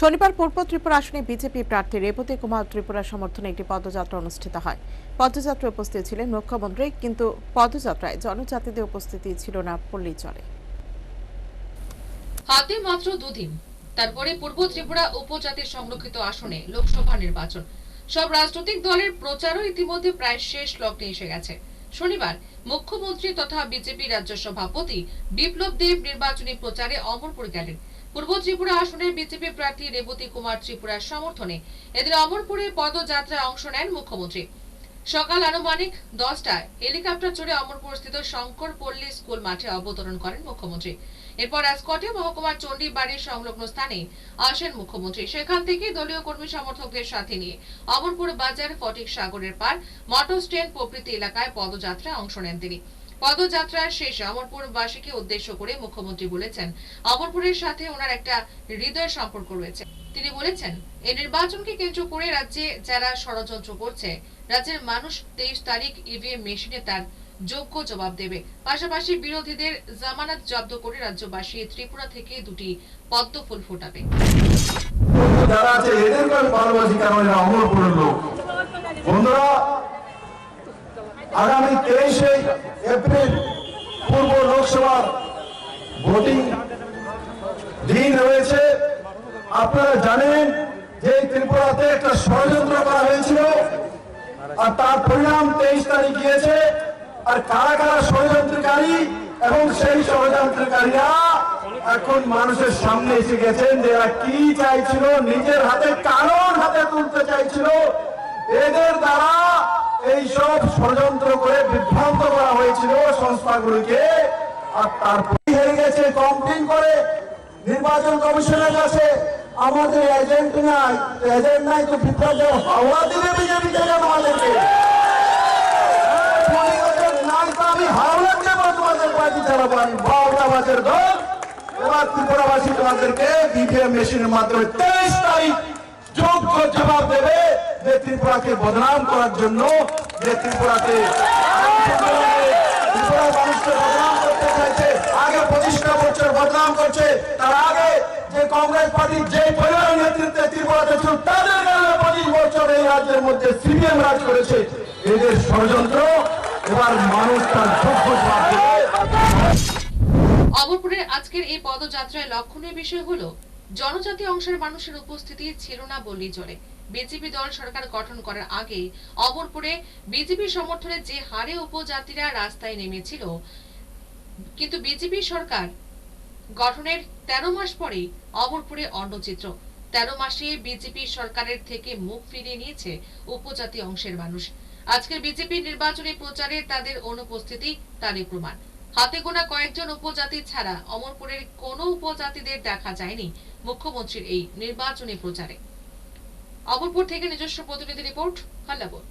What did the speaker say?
শনিবার পূর্ব ত্রিপুরা আসনে বিজেপি প্রার্থী রেবতী কুমার ত্রিপুরা সমর্থনে একটি পদযাত্রা অনুষ্ঠিত হয়। পদযাত্রায় উপস্থিত ছিলেন মুখ্যমন্ত্রী, কিন্তু পদযাত্রায় জনজাতিদের উপস্থিতি ছিল না পল্লী চলে। হাতে মাত্র দুদিন, তারপরে পূর্ব ত্রিপুরা উপজাতির সংরক্ষিত আসনে লোকসভা নির্বাচন। সব রাজনৈতিক দলের প্রচারও ইতিমধ্যে প্রায় শেষ লগ্নে এসে গেছে। শনিবার মুখ্যমন্ত্রী তথা বিজেপি রাজ্য সভাপতি বিপ্লব দেব নির্বাচনী প্রচারে অমরপুর গেলেন। পূর্ব ত্রিপুরা আসনের বিজেপি প্রার্থী রেবতী কুমার ত্রিপুরার সমর্থনে এদিন অমরপুরে পদযাত্রায় অংশ নেন মুখ্যমন্ত্রী। সকাল আনুমানিক দশটায় হেলিকপ্টার চড়ে অমরপুর স্থিত শঙ্কর পল্লী স্কুল মাঠে অবতরণ করেন মুখ্যমন্ত্রী। এরপর রাজকোটে মহকুমার চণ্ডী বাড়ির সংলগ্ন স্থানে আসেন মুখ্যমন্ত্রী। সেখান থেকে দলীয় কর্মী সমর্থকদের সাথে নিয়ে অমরপুর বাজার ফটিক সাগরের পার মটর স্ট্যান্ড প্রভৃতি এলাকায় পদযাত্রায় অংশ নেন তিনি। পদযাত্রার শেষে অমরপুরবাসীকে উদ্দেশ্য করে মুখ্যমন্ত্রী বলেছেন অমরপুরের সাথে ওনার একটা হৃদয় সম্পর্ক রয়েছে। তিনি বলেছেন, এই নির্বাচনকে কেন্দ্র করে রাজ্যে যারা ষড়যন্ত্র করছে, রাজ্যের মানুষ তেইশ তারিখ ইভিএম মেশিনে তার যোগ্য জবাব দেবে। পাশাপাশি বিরোধীদের জামানত জব্দ করে রাজ্যবাসী ত্রিপুরা থেকে দুটি পদ্ম ফুল ফোটাবে। যারা আছে এদেরকে আমি ভালোবাসি কারণ এরা অমরপুরের লোক। বন্ধুরা আগামী তেইশে এপ্রিল পূর্ব লোকসভার ভোটিং দিন রয়েছে। আপনারা জানেন যে ত্রিপুরাতে একটা ষড়যন্ত্র করা হয়েছিল আর তার পরিণাম তেইশ তারিখ গিয়েছে। আর কারা কারা ষড়যন্ত্রকারী এবং সেই ষড়যন্ত্রকারীরা এখন মানুষের সামনে এসে গেছেন যে এরা কি চাইছিল, নিজের হাতে কারণ হাতে তুলতে চাইছিল, এদের দ্বারা এই সব ষড়যন্ত্র করে বিভ্রান্ত করা হয়েছিল সংস্থাগুলিকে, আর তারপরে হেরে গেছে, কমপ্লেন করে নির্বাচন কমিশনের কাছে আমাদের এজেন্ট নাই এজেন্ট নাই তো বিপ্লব হাওয়া দিবে বিজেপি থেকে আমাদেরকে এবার ত্রিপুরাবাসী তোমাদেরকে বিপিএম মেশিনের মাধ্যমে তেইশ তারিখ যোগ্য জবাব দেবে যে ত্রিপুরাকে বদনাম করার জন্য যে ত্রিপুরাতে ত্রিপুরা মানুষকে বদনাম করতে চাইছে, আগে পঁচিশটা বছর বদনাম করছে, তার আগে যে কংগ্রেস পার্টি যে পরিবার নেতৃত্বে ত্রিপুরাতে ষড়যন্ত্র মানুষ আজকের এই পদযাত্রায় লক্ষণীয় বিষয় হলো, জনজাতি অংশের মানুষের উপস্থিতি ছিল না বললেই চলে বিজেপি দল সরকার গঠন করার আগে অমরপুরে বিজেপি সমর্থনে যে হারে উপজাতিরা রাস্তায় নেমেছিল, কিন্তু বিজেপি সরকার গঠনের তেরো মাস পরেই অমরপুরে অন্নচিত্র তেরো মাসে বিজেপি সরকারের থেকে মুখ ফিরিয়ে নিয়েছে উপজাতি অংশের মানুষ। আজকের বিজেপি নির্বাচনী প্রচারে তাদের অনুপস্থিতি, তারই প্রমাণ। হাতে গোনা কয়েকজন উপজাতি ছাড়া অমরপুরের কোনো উপজাতিদের দেখা যায়নি মুখ্যমন্ত্রীর এই নির্বাচনী প্রচারে। অমরপুর থেকে নিজস্ব প্রতিনিধি রিপোর্ট হাল্লাবোর